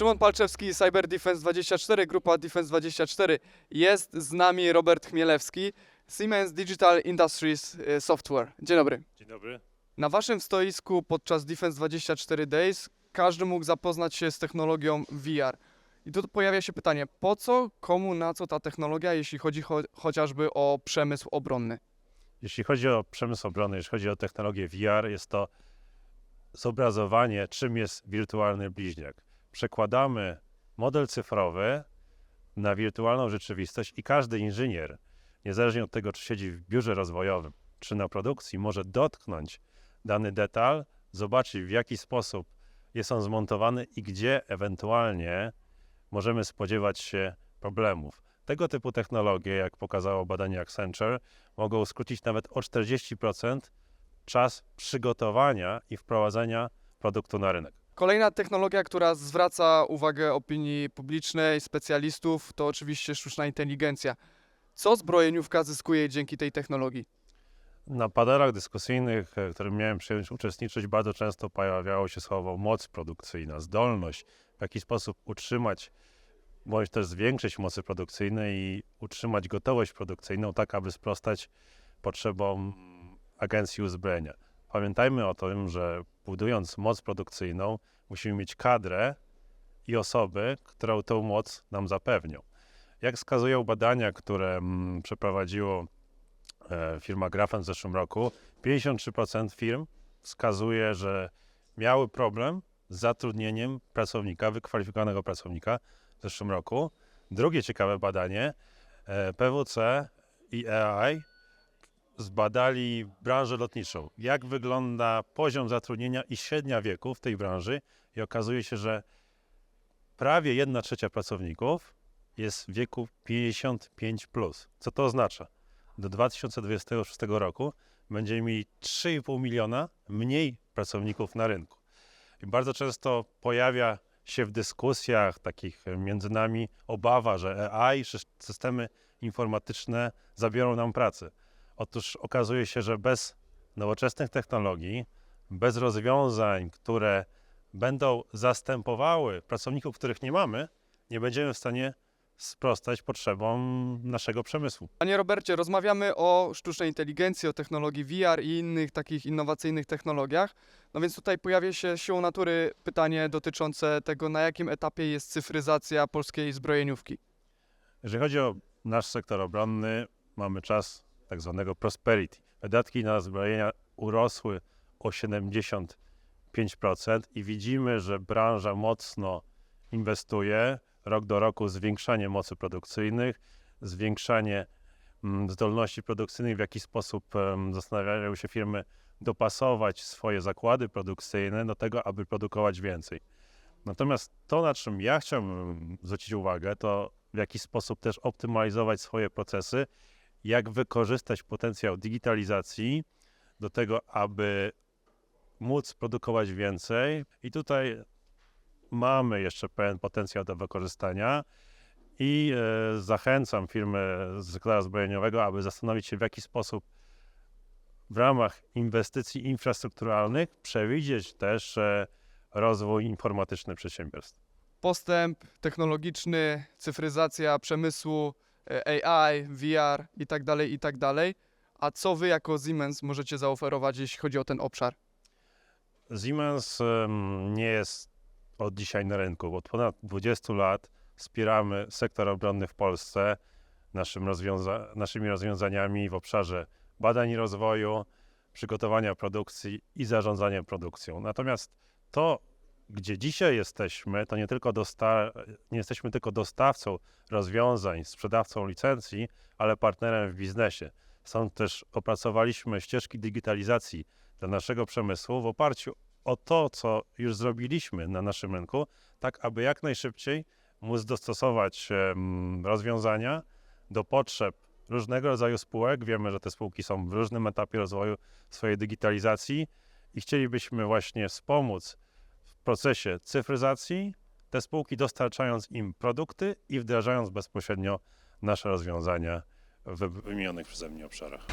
Szymon Palczewski, Cyber Defense 24, grupa Defense 24. Jest z nami Robert Chmielewski, Siemens Digital Industries e, Software. Dzień dobry. Dzień dobry. Na waszym stoisku podczas Defense 24 Days każdy mógł zapoznać się z technologią VR. I tu pojawia się pytanie, po co, komu, na co ta technologia, jeśli chodzi cho chociażby o przemysł obronny? Jeśli chodzi o przemysł obronny, jeśli chodzi o technologię VR, jest to zobrazowanie, czym jest wirtualny bliźniak. Przekładamy model cyfrowy na wirtualną rzeczywistość i każdy inżynier, niezależnie od tego, czy siedzi w biurze rozwojowym, czy na produkcji, może dotknąć dany detal, zobaczyć w jaki sposób jest on zmontowany i gdzie ewentualnie możemy spodziewać się problemów. Tego typu technologie, jak pokazało badanie Accenture, mogą skrócić nawet o 40% czas przygotowania i wprowadzenia produktu na rynek. Kolejna technologia, która zwraca uwagę opinii publicznej, specjalistów, to oczywiście sztuczna inteligencja. Co zbrojeniówka zyskuje dzięki tej technologii? Na panelach dyskusyjnych, e, w którym miałem przyjemność uczestniczyć, bardzo często pojawiało się słowo moc produkcyjna, zdolność, w jaki sposób utrzymać bądź też zwiększyć mocy produkcyjne i utrzymać gotowość produkcyjną, tak aby sprostać potrzebom agencji uzbrojenia. Pamiętajmy o tym, że budując moc produkcyjną, musimy mieć kadrę i osoby, które tą moc nam zapewnią. Jak wskazują badania, które mm, przeprowadziło e, firma Grafen w zeszłym roku, 53% firm wskazuje, że miały problem z zatrudnieniem pracownika, wykwalifikowanego pracownika w zeszłym roku. Drugie ciekawe badanie, e, PWC i AI zbadali branżę lotniczą. Jak wygląda poziom zatrudnienia i średnia wieku w tej branży i okazuje się, że prawie 1 trzecia pracowników jest w wieku 55+. Plus. Co to oznacza? Do 2026 roku będziemy mieli 3,5 miliona mniej pracowników na rynku. I bardzo często pojawia się w dyskusjach takich między nami obawa, że AI, że systemy informatyczne zabiorą nam pracę. Otóż okazuje się, że bez nowoczesnych technologii, bez rozwiązań, które będą zastępowały pracowników, których nie mamy, nie będziemy w stanie sprostać potrzebom naszego przemysłu. Panie Robercie, rozmawiamy o sztucznej inteligencji, o technologii VR i innych takich innowacyjnych technologiach. No więc tutaj pojawia się siłą natury pytanie dotyczące tego, na jakim etapie jest cyfryzacja polskiej zbrojeniówki. Jeżeli chodzi o nasz sektor obronny, mamy czas tak zwanego prosperity. Wydatki na zbrojenia urosły o 75% i widzimy, że branża mocno inwestuje rok do roku zwiększanie mocy produkcyjnych, zwiększanie mm, zdolności produkcyjnych, w jaki sposób zastanawiają się firmy dopasować swoje zakłady produkcyjne do tego, aby produkować więcej. Natomiast to, na czym ja chciałbym zwrócić uwagę, to w jaki sposób też optymalizować swoje procesy, jak wykorzystać potencjał digitalizacji do tego, aby móc produkować więcej. I tutaj mamy jeszcze pewien potencjał do wykorzystania i e, zachęcam firmy z sektora zbrojeniowego, aby zastanowić się, w jaki sposób w ramach inwestycji infrastrukturalnych przewidzieć też e, rozwój informatyczny przedsiębiorstw. Postęp technologiczny, cyfryzacja przemysłu, AI, VR i tak dalej, i tak dalej. A co wy jako Siemens możecie zaoferować, jeśli chodzi o ten obszar? Siemens em, nie jest od dzisiaj na rynku. Od ponad 20 lat wspieramy sektor obronny w Polsce naszym rozwiąza- naszymi rozwiązaniami w obszarze badań i rozwoju, przygotowania produkcji i zarządzania produkcją. Natomiast to, gdzie dzisiaj jesteśmy, to nie tylko nie jesteśmy tylko dostawcą rozwiązań, sprzedawcą licencji, ale partnerem w biznesie. Stąd też opracowaliśmy ścieżki digitalizacji dla naszego przemysłu w oparciu o to, co już zrobiliśmy na naszym rynku, tak aby jak najszybciej móc dostosować rozwiązania do potrzeb różnego rodzaju spółek. Wiemy, że te spółki są w różnym etapie rozwoju swojej digitalizacji i chcielibyśmy właśnie wspomóc procesie cyfryzacji te spółki, dostarczając im produkty i wdrażając bezpośrednio nasze rozwiązania w wymienionych przeze mnie obszarach.